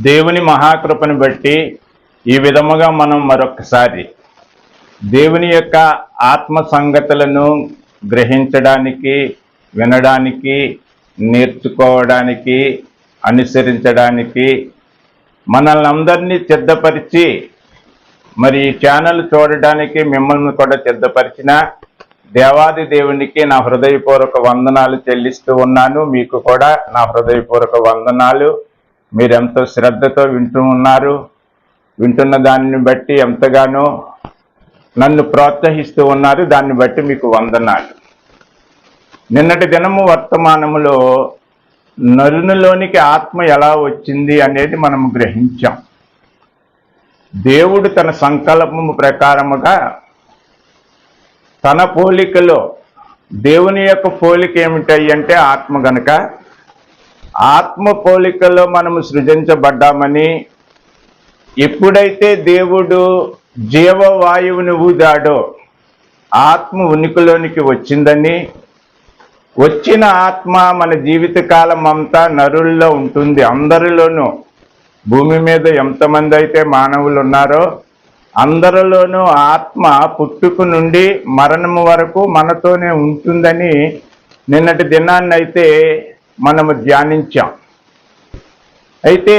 దేవుని మహాకృపను బట్టి ఈ విధముగా మనం మరొకసారి దేవుని యొక్క ఆత్మ సంగతులను గ్రహించడానికి వినడానికి నేర్చుకోవడానికి అనుసరించడానికి మనల్ని అందరినీ సిద్ధపరిచి మరి ఈ ఛానల్ చూడడానికి మిమ్మల్ని కూడా సిద్ధపరిచిన దేవాది దేవునికి నా హృదయపూర్వక వందనాలు చెల్లిస్తూ ఉన్నాను. మీకు కూడా నా హృదయపూర్వక వందనాలు. మీరు శ్రద్ధతో వింటూ ఉన్నారు. వింటున్న దానిని బట్టి ఎంతగానో నన్ను ప్రోత్సహిస్తూ ఉన్నారు. దాన్ని బట్టి మీకు వందనాలు. నిన్నటి దినము వర్తమానములో నరునిలోనికి ఆత్మ ఎలా వచ్చింది అనేది మనం గ్రహించాం. దేవుడు తన సంకల్పము ప్రకారముగా తన పోలికలో దేవుని యొక్క పోలిక ఏమిటాయి అంటే ఆత్మ గనుక ఆత్మ పోలికలో మనము సృజించబడ్డామని ఎప్పుడైతే దేవుడు జీవవాయువుని ఊదాడో ఆత్మ ఉనికిలోనికి వచ్చిందని వచ్చిన ఆత్మ మన జీవితకాలం అంతా నరుల్లో ఉంటుంది. అందరిలోనూ భూమి మీద ఎంతమంది అయితే మానవులు ఉన్నారో అందరిలోనూ ఆత్మ పుట్టుకు నుండి మరణము వరకు మనతోనే ఉంటుందని నిన్నటి దినాన్నైతే మనము ధ్యానించాం. అయితే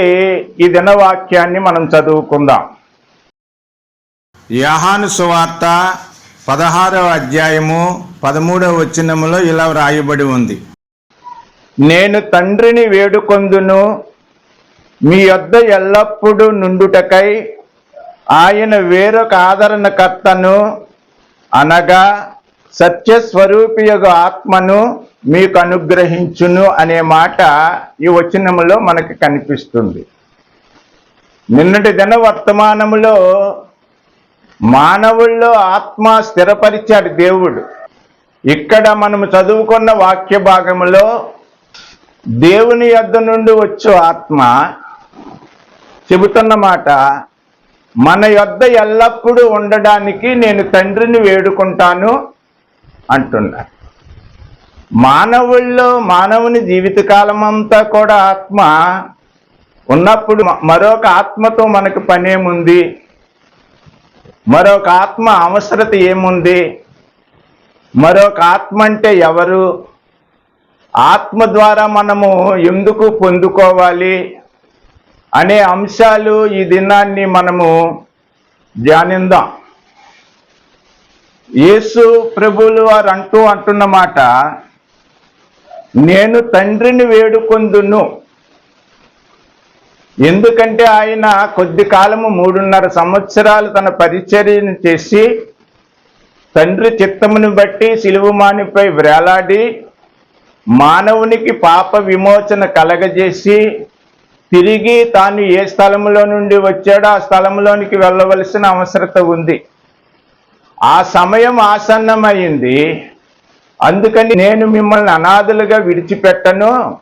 ఈ దినవాక్యాన్ని మనం చదువుకుందాం. యాహాను సువార్త పదహారవ అధ్యాయము పదమూడవ వచనములో ఇలా వ్రాయబడి ఉంది. నేను తండ్రిని వేడుకొందును మీ యొద్ద ఎల్లప్పుడూ నుండుటకై ఆయన వేరొక ఆదరణకర్తను అనగా సత్యస్వరూపియగు ఆత్మను మీకు అనుగ్రహించును అనే మాట ఈ వచనంలో మనకి కనిపిస్తుంది. నిన్నటి దిన వర్తమానములో మానవుల్లో ఆత్మ స్థిరపరిచాడు దేవుడు. ఇక్కడ మనము చదువుకున్న వాక్య భాగంలో దేవుని యొద్ద నుండి వచ్చు ఆత్మ చెబుతున్న మాట మన యొద్ద ఎల్లప్పుడూ ఉండడానికి నేను తండ్రిని వేడుకుంటాను అంటున్నారు. మానవుల్లో మానవుని జీవితకాలం అంతా కూడా ఆత్మ. ఉన్నప్పుడు మరొక ఆత్మతో మనకు పనేముంది? మరొక ఆత్మ అవసరత ఏముంది? మరొక ఆత్మ అంటే ఎవరు? ఆత్మ ద్వారా మనము ఎందుకు పొందుకోవాలి? అనే అంశాలు ఈ దినాన్ని మనము ధ్యానిందాం. యేసు ప్రభులు వారు అంటూ అంటున్నమాట నేను తండ్రిని వేడుకొందును. ఎందుకంటే ఆయన కొద్ది కాలము మూడున్నర సంవత్సరాలు తన పరిచర్యను చేసి తండ్రి చిత్తమును బట్టి సిలువుమానిపై వ్రేలాడి మానవునికి పాప విమోచన కలగజేసి తిరిగి తాను ఏ స్థలంలో నుండి వచ్చాడో ఆ స్థలంలోనికి వెళ్ళవలసిన అవసరత ఉంది. ఆ సమయం ఆసన్నమైంది. అందుకని నేను మిమ్మల్ని అనాథలుగా విడిచిపెట్టను.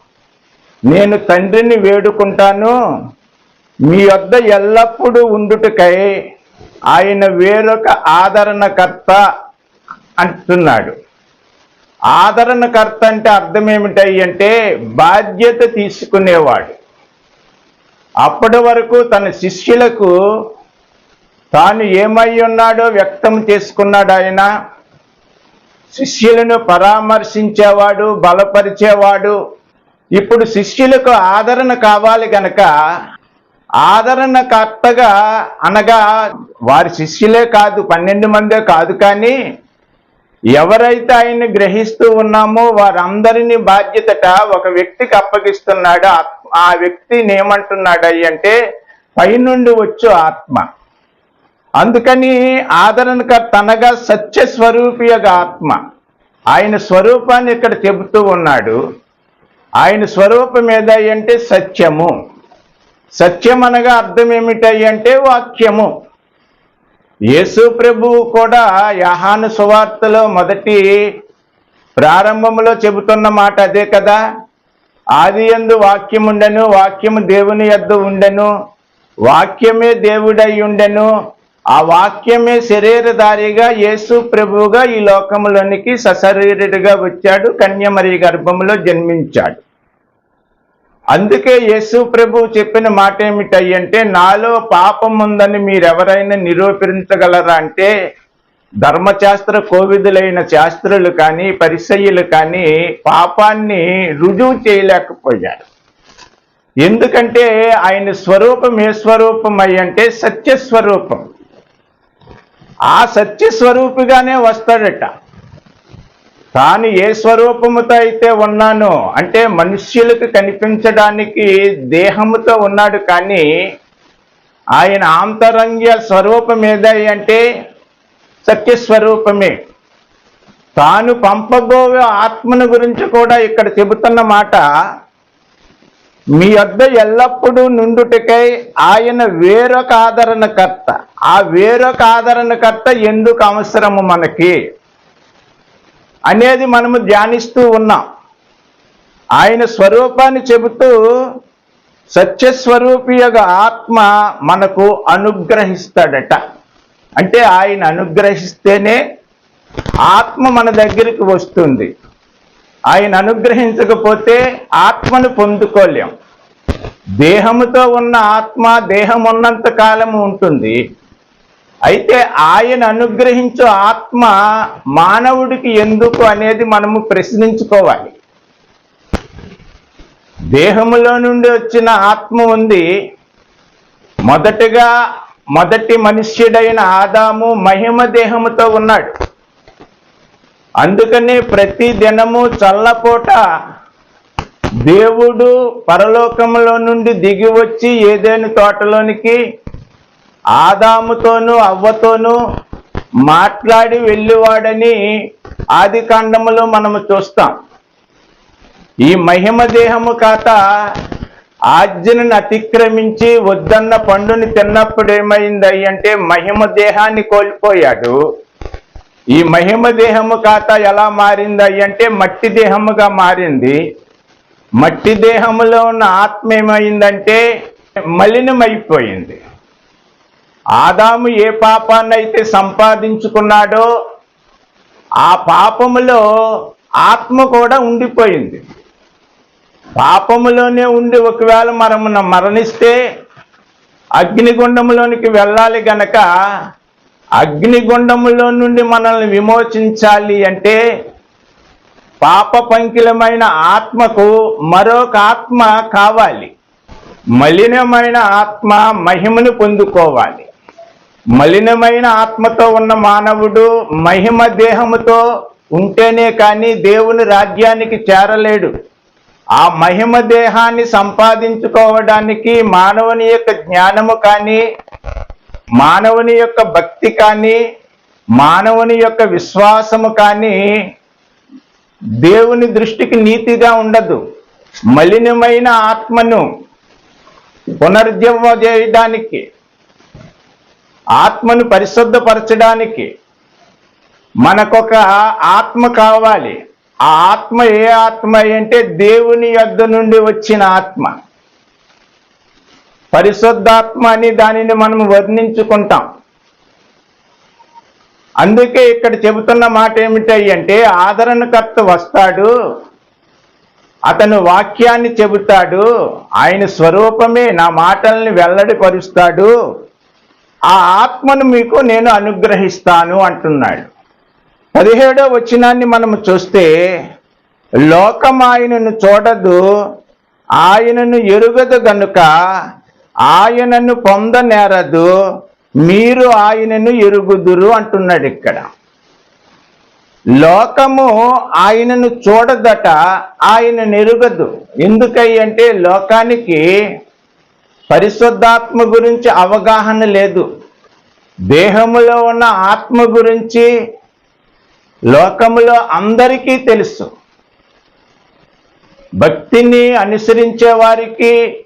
నేను తండ్రిని వేడుకుంటాను. మీ వద్ద ఎల్లప్పుడూ ఉండుటకై ఆయన వేరొక ఆదరణకర్త అంటున్నాడు. ఆదరణకర్త అంటే అర్థం ఏమిటాయి అంటే బాధ్యత తీసుకునేవాడు. అప్పటి వరకు తన శిష్యులకు తాను ఏమై ఉన్నాడో వ్యక్తం చేసుకున్నాడు ఆయన శిష్యులను పరామర్శించేవాడు బలపరిచేవాడు. ఇప్పుడు శిష్యులకు ఆదరణ కావాలి గనక ఆదరణకర్తగా అనగా వారి శిష్యులే కాదు పన్నెండు మందే కాదు కానీ ఎవరైతే ఆయన్ని గ్రహిస్తూ ఉన్నామో వారందరినీ బాధ్యతట ఒక వ్యక్తికి అప్పగిస్తున్నాడు. ఆ- ఆ వ్యక్తిని ఏమంటున్నాడు అంటే పైనుండి వచ్చు ఆత్మ. అందుకని ఆదరణకర్త అనగా సత్య స్వరూపియగా ఆత్మ. ఆయన స్వరూపాన్ని ఇక్కడ చెబుతూ ఉన్నాడు. ఆయన స్వరూపం ఏదయ్యి సత్యము. సత్యం అనగా అర్థం ఏమిటయ్యి అంటే వాక్యము. యేసు ప్రభువు కూడా యహాను సువార్తలో మొదటి ప్రారంభంలో చెబుతున్న మాట అదే కదా. ఆది ఎందు వాక్యం ఉండెను వాక్యము దేవుని యొద్ద ఉండెను వాక్యమే దేవుడై ఉండెను ఆ వాక్యమే శరీరధారిగా యేసు ప్రభువుగా ఈ లోకంలోనికి సశరీరుడిగా వచ్చాడు కన్యమరి గర్భంలో జన్మించాడు. అందుకే యేసు ప్రభు చెప్పిన మాట ఏమిటంటే నాలో పాపం ఉందని మీరెవరైనా నిరూపించగలరా అంటే ధర్మశాస్త్ర కోవిదులైన శాస్త్రులు కానీ పరిసయ్యులు కానీ పాపాన్ని రుజువు చేయలేకపోయారు. ఎందుకంటే ఆయన స్వరూపం ఏ స్వరూపం అయ్యంటే సత్యస్వరూపం. ఆ సత్యస్వరూపిగానే వస్తాడట. తాను ఏ స్వరూపముతో అయితే ఉన్నానో అంటే మనుష్యులకు కనిపించడానికి దేహముతో ఉన్నాడు కానీ ఆయన ఆంతరంగ స్వరూపం ఏదై అంటే సత్యస్వరూపమే తాను పంపబోయే ఆత్మను గురించి కూడా ఇక్కడ చెబుతున్న మాట మీ వద్ద ఎల్లప్పుడూ నుండుటకై ఆయన వేరొక ఆదరణకర్త ఆ వేరొక ఆదరణకర్త ఎందుకు అవసరము మనకి? అనేది మనము ధ్యానిస్తూ ఉన్నాం. ఆయన స్వరూపాన్ని చెబుతూ సత్యస్వరూపి యొక్క ఆత్మ మనకు అనుగ్రహిస్తాడట. అంటే ఆయన అనుగ్రహిస్తేనే ఆత్మ మన దగ్గరికి వస్తుంది. ఆయన అనుగ్రహించకపోతే ఆత్మను పొందుకోలేం. దేహముతో ఉన్న ఆత్మ దేహం ఉన్నంత కాలము ఉంటుంది. అయితే ఆయన అనుగ్రహించు ఆత్మ మానవుడికి ఎందుకు అనేది మనము ప్రశ్నించుకోవాలి. దేహములో నుండి వచ్చిన ఆత్మ ఉంది. మొదటగా మొదటి మనుష్యుడైన ఆదాము మహిమ దేహముతో ఉన్నాడు. అందుకనే ప్రతి దినము చల్లపూట దేవుడు పరలోకంలో నుండి దిగి వచ్చి ఏదైనా తోటలోనికి ఆదాముతోనూ అవ్వతోనూ మాట్లాడి వెళ్ళేవాడని ఆది కాండములో మనము చూస్తాం. ఈ మహిమ దేహము కాత ఆజ్ఞను అతిక్రమించి వద్దన్న పండుని తిన్నప్పుడు ఏమైంది అంటే మహిమ దేహాన్ని కోల్పోయాడు. ఈ మహిమ దేహము ఖాతా ఎలా మారింది అంటే మట్టి దేహముగా మారింది. మట్టి దేహములో ఉన్న ఆత్మ ఏమైందంటే మలినమైపోయింది. ఆదాము ఏ పాపాన్నైతే సంపాదించుకున్నాడో ఆ పాపములో ఆత్మ కూడా ఉండిపోయింది. పాపములోనే ఉండి ఒకవేళ మనము మరణిస్తే అగ్నిగుండంలోనికి వెళ్ళాలి గనక అగ్నిగుండంలో నుండి మనల్ని విమోచించాలి అంటే పాప పంకిలమైన ఆత్మకు మరొక ఆత్మ కావాలి. మలినమైన ఆత్మ మహిమను పొందుకోవాలి. మలినమైన ఆత్మతో ఉన్న మానవుడు మహిమ దేహముతో ఉంటేనే కానీ దేవుని రాజ్యానికి చేరలేడు. ఆ మహిమ దేహాన్ని సంపాదించుకోవడానికి మానవుని యొక్క జ్ఞానము కానీ మానవుని యొక్క భక్తి కానీ మానవుని యొక్క విశ్వాసము కానీ దేవుని దృష్టికి నీతిగా ఉండదు. మలినమైన ఆత్మను పునరుద్యమ చేయడానికి ఆత్మను పరిశుద్ధపరచడానికి మనకొక ఆత్మ కావాలి. ఆ ఆత్మ ఏ ఆత్మ అంటే దేవుని యొద్ద నుండి వచ్చిన ఆత్మ. పరిశుద్ధాత్మ అని దానిని మనం వర్ణించుకుంటాం. అందుకే ఇక్కడ చెబుతున్న మాట ఏమిటంటే అంటే ఆదరణకర్త వస్తాడు అతను వాక్యాన్ని చెబుతాడు ఆయన స్వరూపమే నా మాటల్ని వెల్లడిపరుస్తాడు ఆ ఆత్మను మీకు నేను అనుగ్రహిస్తాను అంటున్నాడు. పదిహేడో వచనాన్ని మనము చూస్తే లోకం ఆయనను చూడదు ఆయనను ఎరుగదు గనుక ఆయనను పొందనేరదు మీరు ఆయనను ఎరుగుదురు అంటున్నాడు ఇక్కడ. లోకము ఆయనను చూడదట ఆయన ఎరుగదు. ఎందుకై అంటే లోకానికి పరిశుద్ధాత్మ గురించి అవగాహన లేదు. దేహములో ఉన్న ఆత్మ గురించి లోకములో అందరికీ తెలుసు. భక్తిని అనుసరించే వారికి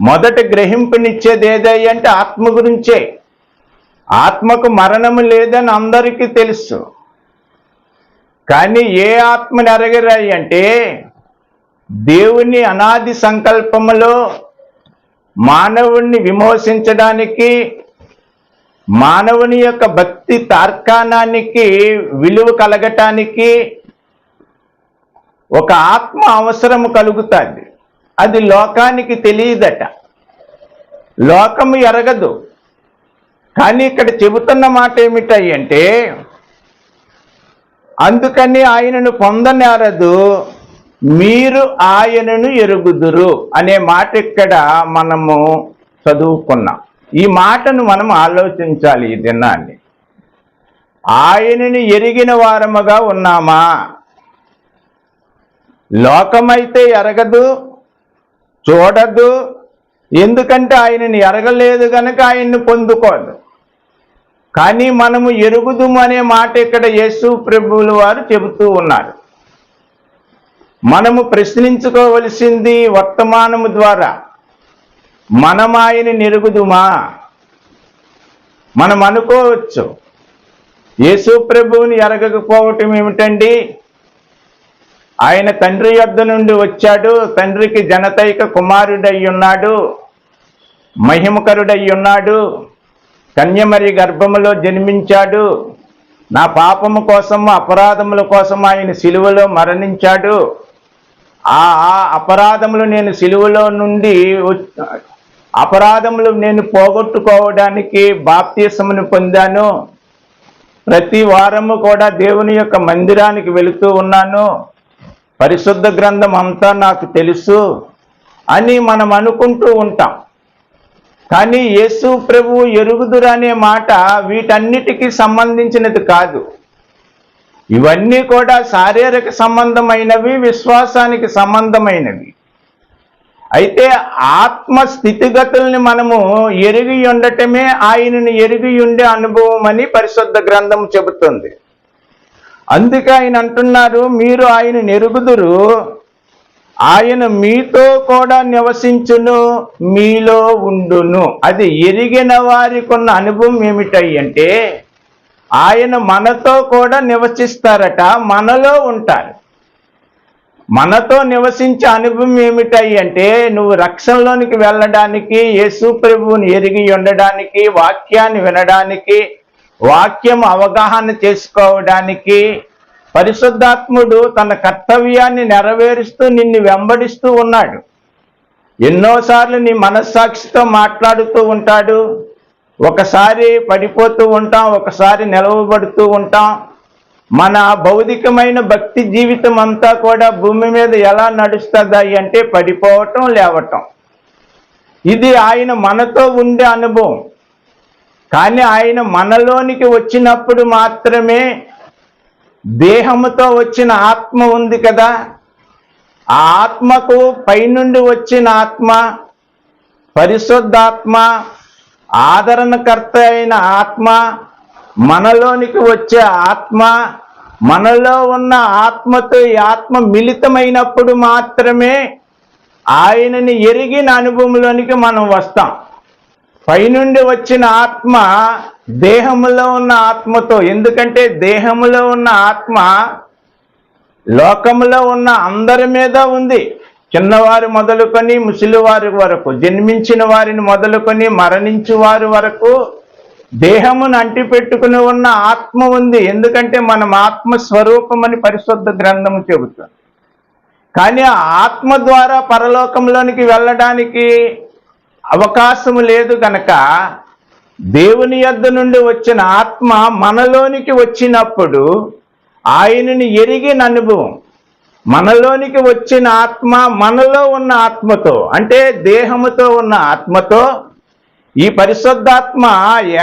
మొదట గ్రహింపునిచ్చేది ఏదై అంటే ఆత్మ గురించే. ఆత్మకు మరణము లేదని అందరికీ తెలుసు. కానీ ఏ ఆత్మని అరగరాయి అంటే దేవుని అనాది సంకల్పములో మానవుణ్ణి విమోచించడానికి మానవుని యొక్క భక్తి తార్కాణానికి విలువ కలగటానికి ఒక ఆత్మ అవసరము కలుగుతుంది. అది లోకానికి తెలియదట. లోకము ఎరగదు. కానీ ఇక్కడ చెబుతున్న మాట ఏమిటంటే అందుకని ఆయనను పొందనేరదు మీరు ఆయనను ఎరుగుదురు అనే మాట ఇక్కడ మనము చదువుకున్నాం. ఈ మాటను మనం ఆలోచించాలి ఈ దినాన్ని. ఆయనని ఎరిగిన వారముగా ఉన్నామా? లోకమైతే ఎరగదు చూడద్దు ఎందుకంటే ఆయనని ఎరగలేదు గనక ఆయన్ని పొందుకోదు. కానీ మనము ఎరుగుదుము అనే మాట ఇక్కడ యేసు ప్రభువుల వారు చెబుతూ ఉన్నారు. మనము ప్రశ్నించుకోవలసింది వర్తమానము ద్వారా మనం ఆయన ఎరుగుదుమా? మనం అనుకోవచ్చు. యేసు ప్రభువుని ఎరగకపోవటం ఏమిటండి? ఆయన తండ్రి యొద్ద నుండి వచ్చాడు. తండ్రికి జనతైక కుమారుడై ఉన్నాడు మహిమకరుడై ఉన్నాడు కన్యమరి గర్భములో జన్మించాడు. నా పాపము కోసము అపరాధముల కోసం ఆయన సిలువలో మరణించాడు. ఆ అపరాధములు నేను సిలువలో నుండి అపరాధములు నేను పోగొట్టుకోవడానికి బాప్తీసమును పొందాను. ప్రతి వారము కూడా దేవుని యొక్క మందిరానికి వెళుతూ ఉన్నాను. పరిశుద్ధ గ్రంథం అంతా నాకు తెలుసు అని మనం అనుకుంటూ ఉంటాం. కానీ యేసు ప్రభు ఎరుగుదురు అనే మాట వీటన్నిటికీ సంబంధించినది కాదు. ఇవన్నీ కూడా శారీరక సంబంధమైనవి విశ్వాసానికి సంబంధమైనవి. అయితే ఆత్మ స్థితిగతుల్ని మనము ఎరిగి ఉండటమే ఆయనను ఎరిగి ఉండే అనుభవం అని పరిశుద్ధ గ్రంథం చెబుతుంది. అందుకే ఆయన అంటున్నారు మీరు ఆయన నెరుగుదురు. ఆయన మీతో కూడా నివసించును మీలో ఉండును. అది ఎరిగిన వారికి ఉన్న అనుభవం ఏమిటంటే ఆయన మనతో కూడా నివసిస్తారట మనలో ఉంటారు. మనతో నివసించే అనుభవం ఏమిటాయి అంటే నువ్వు రక్షణలోనికి వెళ్ళడానికి యేసు ప్రభువుని ఎరిగి ఉండడానికి వాక్యాన్ని వినడానికి వాక్యం అవగాహన చేసుకోవడానికి పరిశుద్ధాత్ముడు తన కర్తవ్యాన్ని నెరవేరుస్తూ నిన్ను వెంబడిస్తూ ఉన్నాడు. ఎన్నోసార్లు నీ మనస్సాక్షితో మాట్లాడుతూ ఉంటాడు. ఒకసారి పడిపోతూ ఉంటాం ఒకసారి నిలవబడుతూ ఉంటాం. మన భౌతికమైన భక్తి జీవితం అంతా కూడా భూమి మీద ఎలా నడుస్తుంది అంటే పడిపోవటం లేవటం. ఇది ఆయన మనతో ఉండే అనుభవం. కానీ ఆయన మనలోనికి వచ్చినప్పుడు మాత్రమే దేహముతో వచ్చిన ఆత్మ ఉంది కదా. ఆ ఆత్మకు పైనుండి వచ్చిన ఆత్మ పరిశుద్ధాత్మ ఆదరణకర్త అయిన ఆత్మ మనలోనికి వచ్చే ఆత్మ మనలో ఉన్న ఆత్మతో ఈ ఆత్మ మిళితమైనప్పుడు మాత్రమే ఆయనని ఎరిగిన అనుభవంలోనికి మనం వస్తాం. పైనుండి వచ్చిన ఆత్మ దేహములో ఉన్న ఆత్మతో ఎందుకంటే దేహములో ఉన్న ఆత్మ లోకములో ఉన్న అందరి మీద ఉంది. చిన్నవారు మొదలుకొని ముసలివారి వరకు జన్మించిన వారిని మొదలుకొని మరణించు వారి వరకు దేహమును అంటిపెట్టుకుని ఉన్న ఆత్మ ఉంది. ఎందుకంటే మనం ఆత్మ స్వరూపమని పరిశుద్ధ గ్రంథము చెబుతుంది. కానీ ఆత్మ ద్వారా పరలోకంలోనికి వెళ్ళడానికి అవకాశము లేదు గనక దేవుని యొద్ద నుండి వచ్చిన ఆత్మ మనలోనికి వచ్చినప్పుడు ఆయనని ఎరిగిన అనుభవం. మనలోనికి వచ్చిన ఆత్మ మనలో ఉన్న ఆత్మతో అంటే దేహముతో ఉన్న ఆత్మతో ఈ పరిశుద్ధాత్మ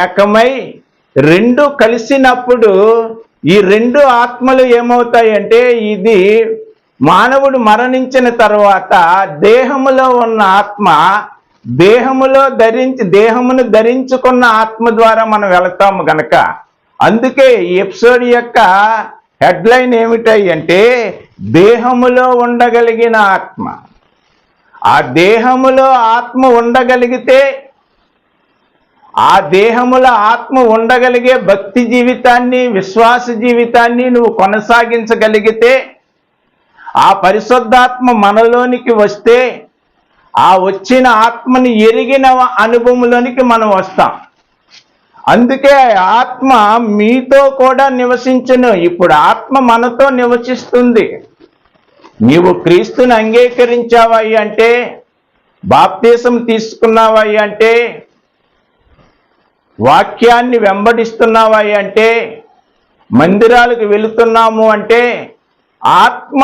ఏకమై రెండు కలిసినప్పుడు ఈ రెండు ఆత్మలు ఏమవుతాయంటే ఇది మానవుడు మరణించిన తర్వాత దేహములో ఉన్న ఆత్మ దేహములో ధరించి దేహమును ధరించుకున్న ఆత్మ ద్వారా మనం వెళతాము గనక అందుకే ఈ ఎపిసోడ్ యొక్క హెడ్లైన్ ఏమిటాయి అంటే దేహములో ఉండగలిగిన ఆత్మ. ఆ దేహములో ఆత్మ ఉండగలిగితే ఆ దేహముల ఆత్మ ఉండగలిగే భక్తి జీవితాన్ని విశ్వాస జీవితాన్ని నువ్వు కొనసాగించగలిగితే ఆ పరిశుద్ధాత్మ మనలోనికి వస్తే ఆ వచ్చిన ఆత్మని ఎరిగిన అనుభవంలోనికి మనం వస్తాం. అందుకే ఆత్మ మీతో కూడా నివసించను. ఇప్పుడు ఆత్మ మనతో నివసిస్తుంది. నీవు క్రీస్తుని అంగీకరించావయ్య అంటే బాప్తీసం తీసుకున్నావయ్య అంటే వాక్యాన్ని వెంబడిస్తున్నావయ్య అంటే మందిరాలకు వెళుతున్నాము అంటే ఆత్మ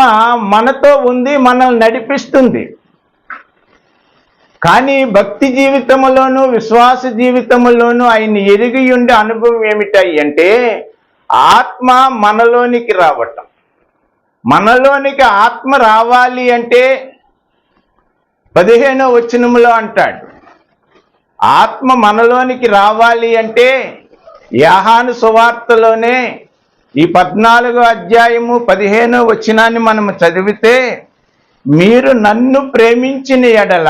మనతో ఉంది మనల్ని నడిపిస్తుంది. కానీ భక్తి జీవితంలోనూ విశ్వాస జీవితంలోనూ ఆయన ఎరిగి ఉండే అనుభవం ఏమిటాయి అంటే ఆత్మ మనలోనికి రావటం. మనలోనికి ఆత్మ రావాలి అంటే పదిహేనో వచనములో అంటాడు. ఆత్మ మనలోనికి రావాలి అంటే యాహాను సువార్తలోనే ఈ పద్నాలుగో అధ్యాయము పదిహేనో వచనాన్ని మనం చదివితే మీరు నన్ను ప్రేమించిన ఎడల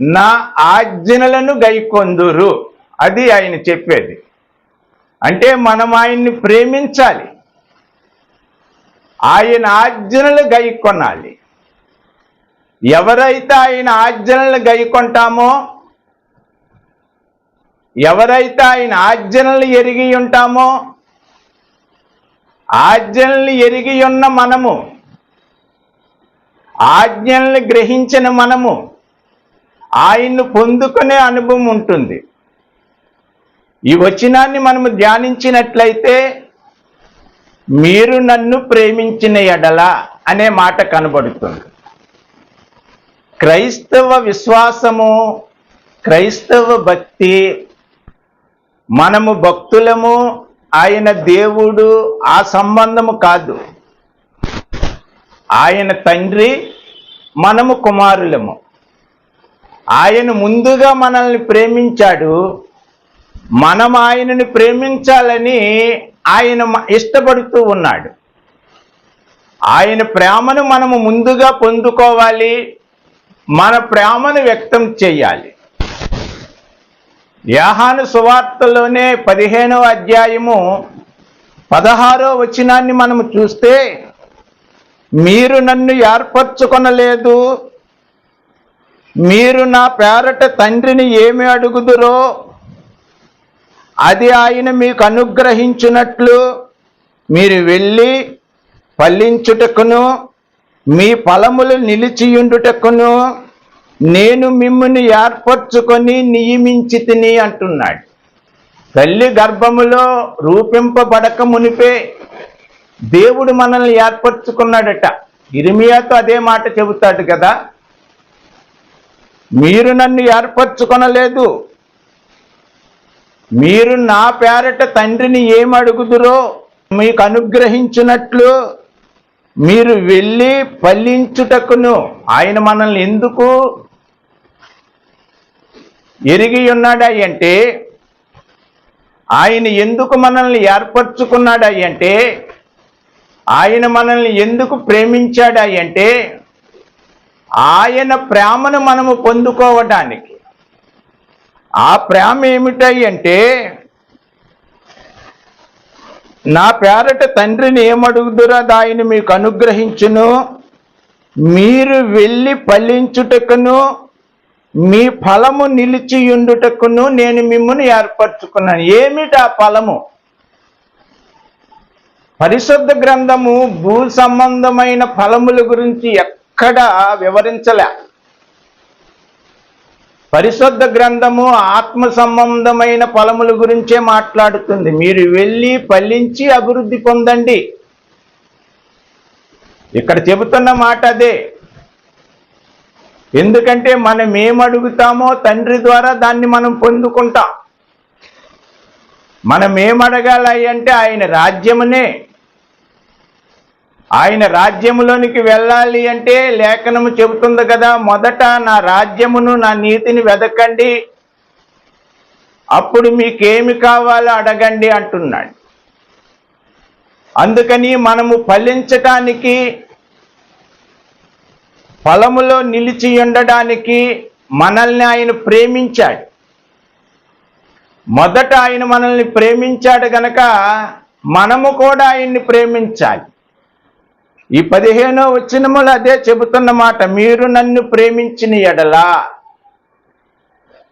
నా ఆజ్ఞలను గైకొందురు. అది ఆయన చెప్పేది. అంటే మనం ఆయన్ని ప్రేమించాలి. ఆయన ఆజ్ఞలు గైకొనాలి. ఎవరైతే ఆయన ఆజ్ఞలను గైకొంటామో ఎవరైతే ఆయన ఆజ్ఞలను ఎరిగి ఉంటామో ఆజ్ఞల్ని ఎరిగి ఉన్న మనము ఆజ్ఞల్ని గ్రహించిన మనము ఆయన్ను పొందుకునే అనుభవం ఉంటుంది. ఈ వచనాన్ని మనము ధ్యానించినట్లయితే మీరు నన్ను ప్రేమించిన ఎడల అనే మాట కనబడుతుంది. క్రైస్తవ విశ్వాసము క్రైస్తవ భక్తి మనము భక్తులము ఆయన దేవుడు ఆ సంబంధము కాదు. ఆయన తండ్రి మనము కుమారులము. ఆయన ముందుగా మనల్ని ప్రేమించాడు. మనం ఆయనని ప్రేమించాలని ఆయన ఇష్టపడుతూ ఉన్నాడు. ఆయన ప్రేమను మనము ముందుగా పొందుకోవాలి. మన ప్రేమను వ్యక్తం చేయాలి. యాహాను సువార్తలోనే పదిహేనవ అధ్యాయము పదహారో వచనాన్ని మనము చూస్తే మీరు నన్ను ఏర్పరచుకొనలేదు. మీరు నా పేరట తండ్రిని ఏమి అడుగుదురో అది ఆయన మీకు అనుగ్రహించినట్లు మీరు వెళ్ళి ఫలించుటకును మీ ఫలములు నిలిచియుండుటకును నేను మిమ్మల్ని ఏర్పరచుకొని నియమించి తిని అంటున్నాడు. తల్లి గర్భములో రూపింపబడక మునిపే దేవుడు మనల్ని ఏర్పరచుకున్నాడట. ఇరిమియాతో అదే మాట చెబుతాడు కదా. మీరు నన్ను ఏర్పరచుకొనలేదు. మీరు నా పేరట తండ్రిని ఏమడుగుదురో మీకు అనుగ్రహించినట్లు మీరు వెళ్ళి ఫలించుటకును ఆయన మనల్ని ఎందుకు ఎరిగి ఉన్నాడాయంటే ఆయన ఎందుకు మనల్ని ఏర్పరచుకున్నాడాయంటే ఆయన మనల్ని ఎందుకు ప్రేమించాడాయంటే ఆయన ప్రేమను మనము పొందుకోవడానికి ఆ ప్రేమ ఏమిటై అంటే నా పేరట తండ్రిని ఏమడుగుదురా దాయిని మీకు అనుగ్రహించును? మీరు వెళ్ళి ఫలించుటకును మీ ఫలము నిలిచియుండుటకును నేను మిమ్మల్ని ఏర్పరచుకున్నాను. ఏమిటి ఆ ఫలము? పరిశుద్ధ గ్రంథము భూ సంబంధమైన ఫలముల గురించి ఎక్కడ వివరించలే. పరిశుద్ధ గ్రంథము ఆత్మ సంబంధమైన ఫలముల గురించే మాట్లాడుతుంది. మీరు వెళ్ళి ఫలించి అభివృద్ధి పొందండి. ఇక్కడ చెబుతున్న మాట అదే. ఎందుకంటే మనం ఏం అడుగుతామో తండ్రి ద్వారా దాన్ని మనం పొందుకుంటాం. మనం ఏం అడగాలి అంటే ఆయన రాజ్యమునే. ఆయన రాజ్యములోనికి వెళ్ళాలి అంటే లేఖనము చెబుతుంది కదా మొదట నా రాజ్యమును నా నీతిని వెదకండి. అప్పుడు మీకేమి కావాలో అడగండి అంటున్నాడు. అందుకని మనము ఫలించటానికి ఫలములో నిలిచి ఉండడానికి మనల్ని ఆయన ప్రేమించాడు. మొదట ఆయన మనల్ని ప్రేమించాడు గనక మనము కూడా ఆయన్ని ప్రేమించాలి. ఈ పదిహేనో వచ్చినములు అదే చెబుతున్న మాట మీరు నన్ను ప్రేమించిన ఎడలా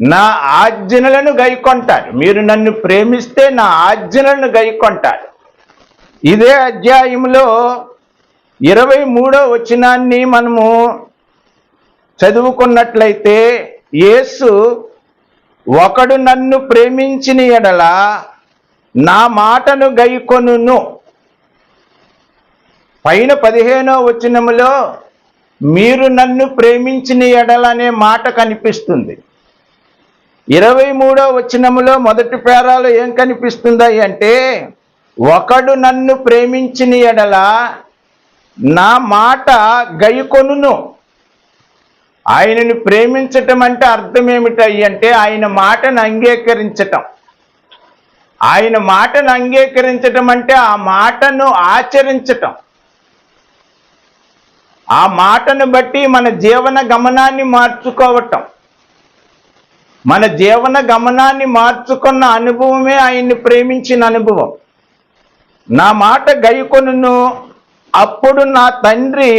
నా ఆజ్ఞలను గైకొంటారు. మీరు నన్ను ప్రేమిస్తే నా ఆజ్ఞలను గైకొంటారు. ఇదే అధ్యాయంలో ఇరవై మూడో వచనాన్ని మనము చదువుకున్నట్లయితే యేసు ఒకడు నన్ను ప్రేమించిన ఎడల నా మాటను గైకొనును. పైన పదిహేనో వచనములో మీరు నన్ను ప్రేమించిన ఎడల అనే మాట కనిపిస్తుంది. ఇరవై మూడో వచనములో మొదటి పేరాలో ఏం కనిపిస్తుంది అంటే ఒకడు నన్ను ప్రేమించిన ఎడల నా మాట గైకొనును. ఆయనను ప్రేమించటం అంటే అర్థం ఏమిటయ్యి అంటే ఆయన మాటను అంగీకరించటం. ఆయన మాటను అంగీకరించటం అంటే ఆ మాటను ఆచరించటం. ఆ మాటను బట్టి మన జీవన గమనాన్ని మార్చుకోవటం. మన జీవన గమనాన్ని మార్చుకున్న అనుభవమే ఆయన్ని ప్రేమించిన అనుభవం. నా మాట గైకొను అప్పుడు నా తండ్రి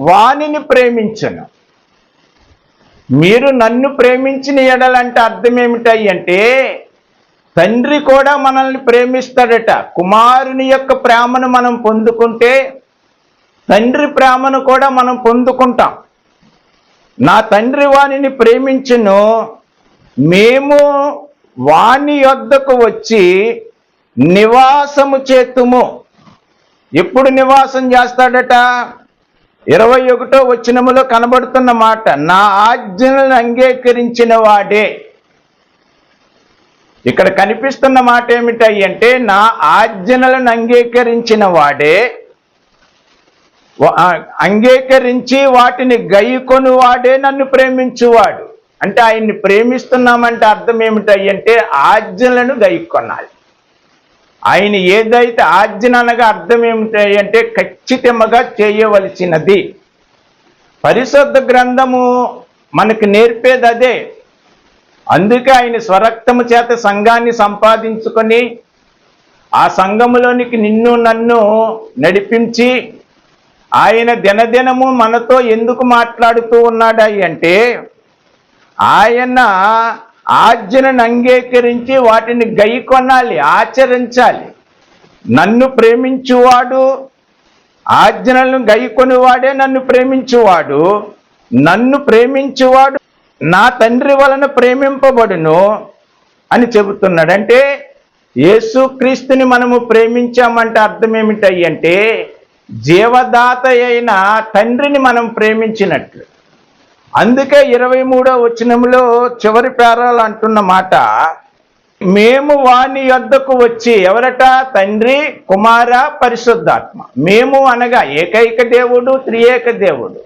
వాణిని ప్రేమించను. మీరు నన్ను ప్రేమించిన ఎడలంటే అర్థం ఏమిటాయి అంటే తండ్రి కూడా మనల్ని ప్రేమిస్తాడట. కుమారుని యొక్క ప్రేమను మనం పొందుకుంటే తండ్రి ప్రేమను కూడా మనం పొందుకుంటాం. నా తండ్రి వానిని ప్రేమించును మేము వాని యొద్దకు వచ్చి నివాసము చేతుము. ఎప్పుడు నివాసం చేస్తాడట? ఇరవై ఒకటో వచ్చినములో కనబడుతున్న మాట నా ఆజ్ఞలను అంగీకరించిన వాడే. ఇక్కడ కనిపిస్తున్న మాట ఏమిటాయి నా ఆజ్ఞలను అంగీకరించిన వాడే. అంగీకరించి వాటిని గైకొని వాడే నన్ను ప్రేమించువాడు. అంటే ఆయన్ని ప్రేమిస్తున్నామంటే అర్థం ఏమిటంటే ఆజ్ఞలను గైకొనాలి. ఆయన ఏదైతే ఆజ్ఞ అనగా అర్థం ఏమిటంటే ఖచ్చితంగా చేయవలసినది. పరిశుద్ధ గ్రంథము మనకు నేర్పేది అదే. అందుకే ఆయన స్వరక్తము చేత సంఘాన్ని సంపాదించుకొని ఆ సంఘములోనికి నిన్ను నన్ను నడిపించి ఆయన దినదినము మనతో ఎందుకు మాట్లాడుతూ ఉన్నాడా అంటే ఆయన ఆజ్ఞను అంగీకరించి వాటిని గై కొనాలి ఆచరించాలి. నన్ను ప్రేమించువాడు ఆజ్ఞలను గైకొనివాడే నన్ను ప్రేమించువాడు నన్ను ప్రేమించువాడు నా తండ్రి వలన ప్రేమింపబడును అని చెబుతున్నాడు అంటే యేసుక్రీస్తుని మనము ప్రేమించామంటే అర్థం ఏమిటయ్యి జీవదాత అయిన తండ్రిని మనం ప్రేమించినట్లు. అందుకే ఇరవై మూడో వచనంలో చివరి పేరాలు అంటున్న మాట మేము వాని యొద్దకు వచ్చి ఎవరట? తండ్రి కుమార పరిశుద్ధాత్మ. మేము అనగా ఏకైక దేవుడు త్రియేక దేవుడు.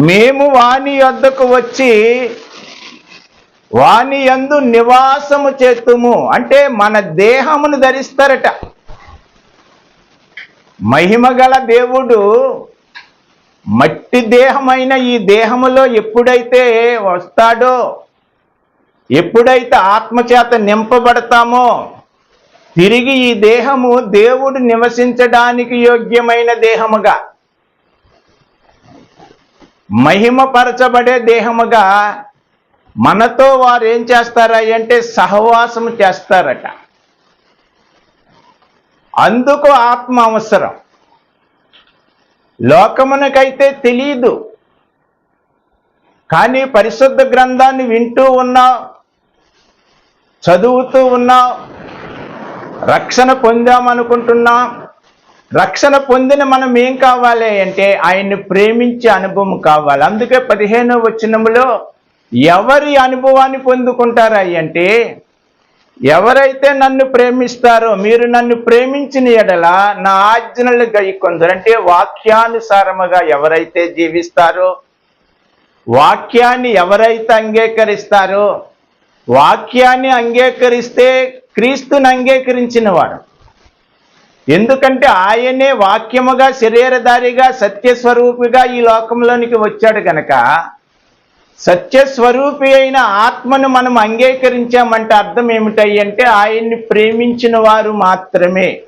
మేము వాని యొద్దకు వచ్చి వాని యందు నివాసము చేతుము. అంటే మన దేహమును ధరిస్తారట. మహిమగల దేవుడు మట్టి దేహమైన ఈ దేహములో ఎప్పుడైతే వస్తాడో ఎప్పుడైతే ఆత్మచేత నింపబడతామో తిరిగి ఈ దేహము దేవుడు నివసించడానికి యోగ్యమైన దేహముగా మహిమపరచబడే దేహముగా మనతో వారు ఏం చేస్తారా అంటే సహవాసము చేస్తారట. అందుకు ఆత్మ అవసరం. లోకమునకైతే తెలియదు కానీ పరిశుద్ధ గ్రంథాన్ని వింటూ ఉన్నావు చదువుతూ ఉన్నావు రక్షణ పొందామనుకుంటున్నాం రక్షణ పొందిన మనం ఏం కావాలి అంటే ఆయన్ని ప్రేమించే అనుభవం కావాలి. అందుకే పదిహేనో వచనములో ఎవరి అనుభవాన్ని పొందుకుంటారా అంటే ఎవరైతే నన్ను ప్రేమిస్తారో మీరు నన్ను ప్రేమించిన ఎడల నా ఆజ్ఞలు గైకొందరు అంటే వాక్యానుసారముగా ఎవరైతే జీవిస్తారో వాక్యాన్ని ఎవరైతే అంగీకరిస్తారో వాక్యాన్ని అంగీకరిస్తే క్రీస్తుని అంగీకరించిన వాడు ఎందుకంటే ఆయనే వాక్యముగా శరీరధారిగా సత్యస్వరూపిగా ఈ లోకంలోనికి వచ్చాడు గనక సత్యస్వరూపి అయిన ఆత్మను మనం అంగీకరించామంటే అర్థం ఏమిటయ్యి అంటే ఆయన్ని ప్రేమించిన వారు మాత్రమే.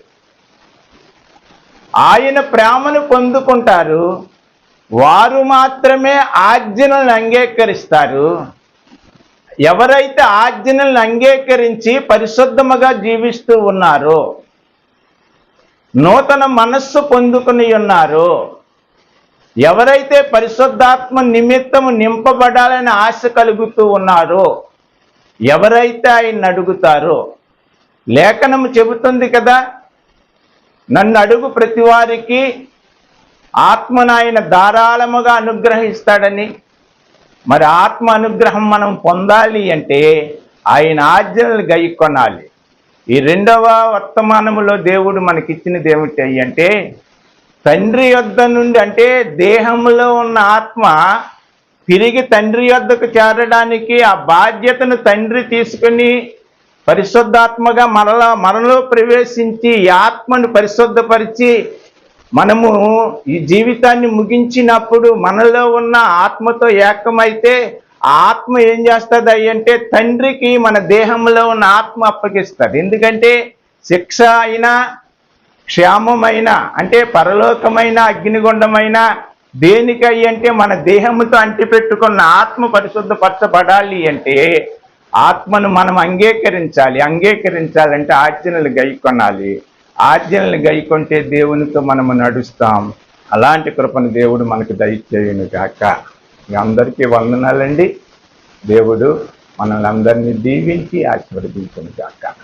ఆయన ప్రేమను పొందుకుంటారు వారు మాత్రమే ఆజ్ఞలను అంగీకరిస్తారు. ఎవరైతే ఆజ్ఞలను అంగీకరించి పరిశుద్ధముగా జీవిస్తూ ఉన్నారో నూతన మనస్సు పొందుకుని ఉన్నారో ఎవరైతే పరిశుద్ధాత్మ నిమిత్తము నింపబడాలని ఆశ కలుగుతూ ఉన్నారో ఎవరైతే ఆయన అడుగుతారో లేఖనము చెబుతుంది కదా నన్ను అడుగు ప్రతి వారికి ఆత్మను ఆయన ధారాళముగా అనుగ్రహిస్తాడని. మరి ఆత్మ అనుగ్రహం మనం పొందాలి అంటే ఆయన ఆజ్ఞలను గైకొనాలి. ఈ రెండవ వర్తమానములో దేవుడు మనకిచ్చినది ఏమిటి అంటే తండ్రి యొద్ద నుండి అంటే దేహంలో ఉన్న ఆత్మ తిరిగి తండ్రి యొద్దకు చేరడానికి ఆ బాధ్యతను తండ్రి తీసుకుని పరిశుద్ధాత్మగా మనలో మనలో ప్రవేశించి ఆత్మను పరిశుద్ధపరిచి మనము ఈ జీవితాన్ని ముగించినప్పుడు మనలో ఉన్న ఆత్మతో ఏకమైతే ఆత్మ ఏం చేస్తుంది అంటే తండ్రికి మన దేహంలో ఉన్న ఆత్మ అప్పగిస్తుంది. ఎందుకంటే శిక్ష అయినా క్షేమమైన అంటే పరలోకమైన అగ్నిగుండమైన దేనికై అంటే మన దేహముతో అంటిపెట్టుకున్న ఆత్మ పరిశుద్ధపరచబడాలి అంటే ఆత్మను మనం అంగీకరించాలి. అంగీకరించాలంటే ఆజ్ఞలు గైకొనాలి. ఆజ్ఞలు గైకొంటే దేవునితో మనము నడుస్తాం. అలాంటి కృపను దేవుడు మనకు దయచేయును గాక. మీ అందరికీ వందనాలండి. దేవుడు మనల్ని అందరినీ దీవించి ఆశీర్వదించను గాక.